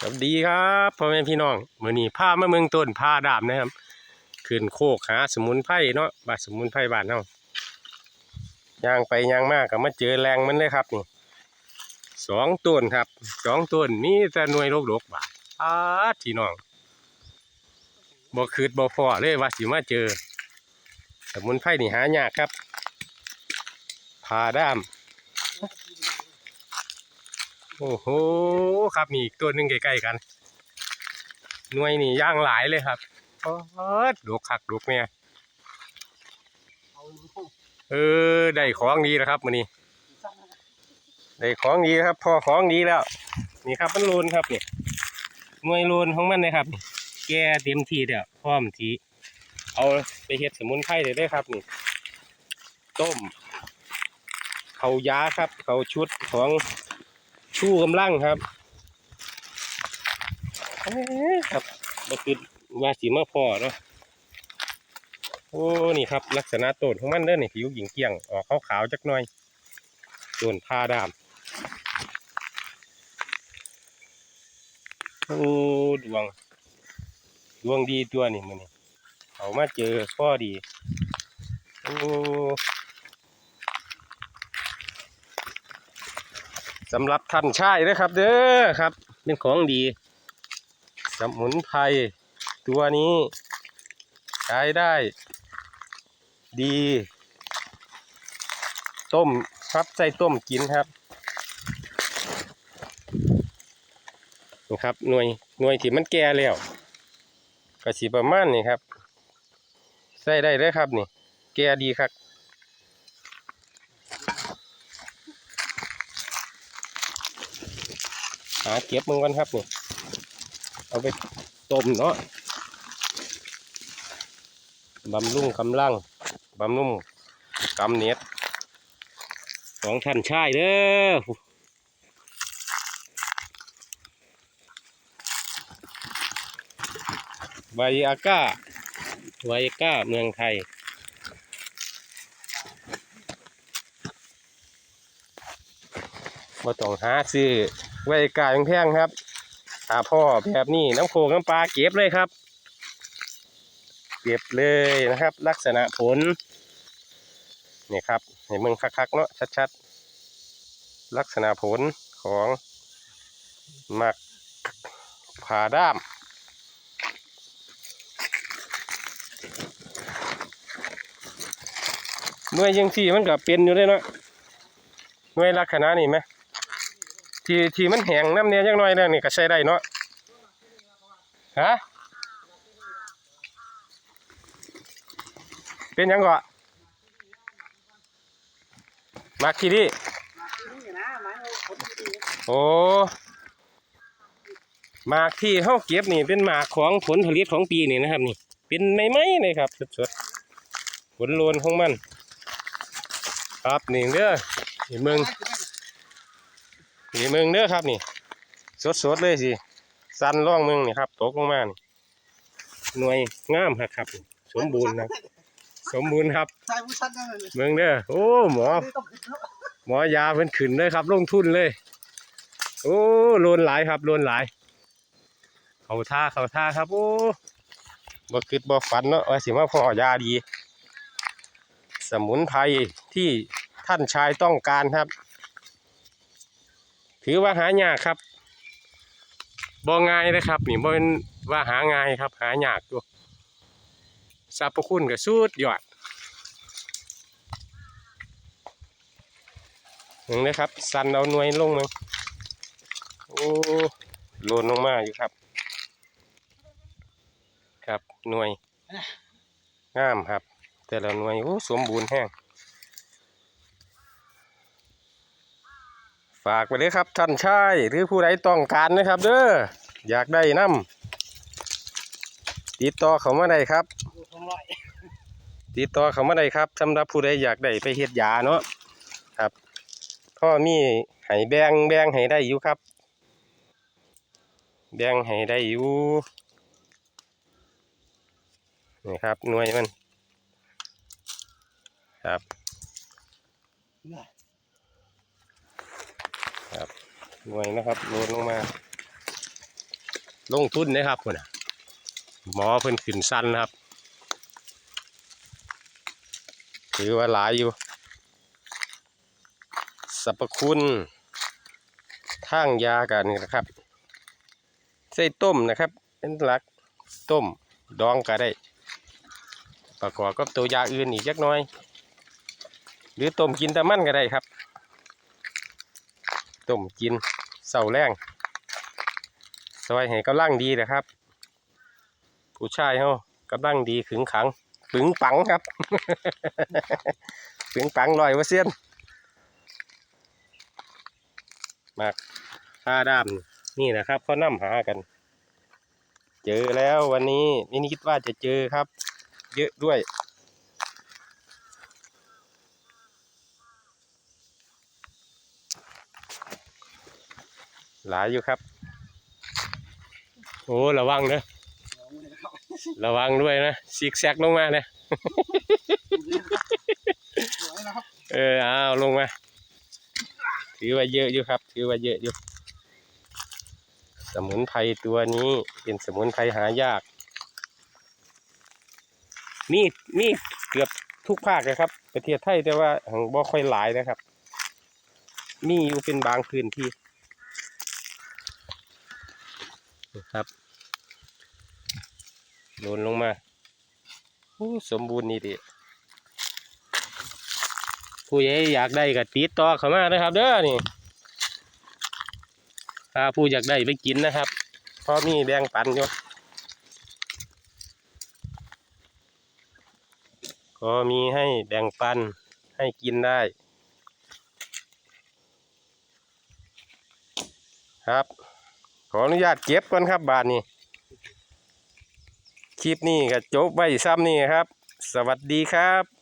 สวัสดีครับพ่อแม่พี่น้องมื้อนี้พามาเมืองต้นพาดามนะครับขึ้นโคกหาสมุนไพรเนาะบาดสมุนไพรบานเฮาย่างไปย่างมากก็มาเจอแรงมันเลยครับนี่สองต้นครับสองต้นมีแต่หน่วยโรคๆบาดอาดพี่น้องบ่คืดบ่พอเลยว่าสิมาเจอ สมุนไพรนี่หายากครับพาดาม โอ้โหครับนี่อีกตัวหนึ่งใกล้ๆกัน หน่วยนี่ย่างหลายเลยครับโอ้ดดกคักดกเนี่ยเออได้ของดีแล้วครับมื้อนี้ได้ของดีครับ พอของดีแล้ว นี่ครับมันโลนครับนี่หน่วยโลนของมันเลยครับ แก่เต็มที่แล้วพร้อมทีเอาไปเฮ็ดสมุนไพรได้เลยครับนี่ ต้มเขายาครับเขาชุดของ ชูกำลังครับครับบ่คือว่าสีมาพอเนาะโอ้นี่ครับ ลักษณะต้นของมันเด้อนี่ผิวหญิงเกลี่ยงออกขาวๆจักหน่อยต้นพาดามโอ้ดวง ดวงดีตัวนี่มันนี่เอามาเจอข้อดี โอ้ สำหรับท่านชายนะครับ เด้อครับ เป็นของดีสมุนไพรตัวนี้ใช้ได้ ดี ต้มครับใส่ต้มกินครับนี่ครับหน่วยหน่วยที่มันแก่แล้วก็สีประมาณนี้ครับ ใส่ได้เลยครับนี่ แก่ดีครับ หาเก็บมึงกันครับนี่เอาไปต้มเนาะบำรุงกำลังบำรุงกำเน็ดของท่านชายเด้อไวอาก้าไวอาก้าเมืองไทยบ่ต้องหาซื้อ ไว้กายแพงๆครับถ้าพ่อแบบนี้น้ำโขงน้ำปลาเก็บเลยครับ เก็บเลยนะครับ ลักษณะผลนี่ครับเห็นมึงคักๆเนาะชัดๆ ลักษณะผลของหมักผ่าด้ามหน่วยยังที่มันก็เป็นอยู่เลยเนาะหน่วยลักษณะนี่ไหม ที่ที่มันแห้งน้ำเนี่ยยังน้อยแล้วนี่ก็ใช้ได้เนาะฮะเป็นยังก็มาคีดีโอ้หมากที่เฮาเก็บนี่เป็นหมากของผลผลิตของปีนี่นะครับ นี่ เป็นไม้ๆเลยครับสดๆผลโลนของมัน ครับนี่เด้อนี่เมือง นี่มึงเด้อครับนี่ สดๆเลยสิสันร่องมึงนี่ครับตกลงมานี่หน่วยงามครับ สมบูรณ์ครับสมบูรณ์ครับเมืองเด้อโอ้หมอ หมอยาเพิ่นขึ้นเลยครับ ลงทุนเลย โอ้โลนหลายครับโลนหลาย เขาท่าเขาท่าครับโอ้บ่คิดบ่ฝันเนาะว่าสิมาพอยาดี สมุนไพรที่ท่านชายต้องการครับ ถือว่าหายากครับบ่ง่ายนะครับ นี่บ่เป็นว่าหาง่ายครับ หายากอยู่สรรพคุณก็สุดยอดนึงนะครับ สันเอาหน่วยลงมาโอ้โลนลงมาอยู่ครับ ครับหน่วยงามครับ แต่ละหน่วยโอ้สมบูรณ์แห้ง ฝากไปเลยครับท่านชายหรือผู้ใดต้องการนะครับ เด้ออยากได้น้ำติดต่อเขามาได้ครับ ติดต่อเขามาได้ครับสำหรับผู้ใดอยากได้ไปเฮ็ดยาเนาะครับพ่อมีให้แบงแบงให้ได้อยู่ครับ แบงให้ได้อยู่นี่ครับหน่วยมันครับ หน่วยนะครับโลดลงมา ลงทุนนะครับพุ่นหมอเพิ่นขึ้นสั้นนะครับถือว่าหลายอยู่สรรพคุณทางยากันนะครับใส่ต้มนะครับ เป็นหลักต้มดองก็ได้ ประกอบกับตัวยาอื่นอีกจักหน้อย หรือต้มกินแต่มันก็ได้ครับ ต้มกินเสาแรงซอยให้กำลังดีนะครับ ผู้ชายเฮากำลังดีขึงขังปึงปังครับปึงปังลอยว่าเซียนมากผ้าด้ามนี่นะครับเขานำหากัน เจอแล้ววันนี้นี่คิดว่าจะเจอครับ เยอะด้วย หลายอยู่ครับ โอ้ระวังเนอะระวังด้วยนะซิกแซกลงมานะสวยนะครับเออเอาลงมา ถือว่าเยอะอยู่ครับ ถือว่าเยอะอยู่ สมุนไพรตัวนี้เป็นสมุนไพรหายากนี่นี่เกือบทุกภาคเลยครับ ประเทศไทยแต่ว่าของบ่ค่อยหลายนะครับ มีอยู่เป็นบางพื้นที่นะ ครับโดนลงมาโอ้สมบูรณ์นี่ดิผู้ใหญ่อยากได้ก็ติดต่อเข้ามานะครับ เด้อนี่ถ้าผู้อยากได้ไปกินนะครับเพราะมีแบ่งปันอยู่ก็มีให้แบ่งปันให้กินได้ ครับ ออนุญาตเก็บก่อนครับบาทนี้ คลิปนี้ก็จบไว้ซ้ำนี่ครับ สวัสดีครับ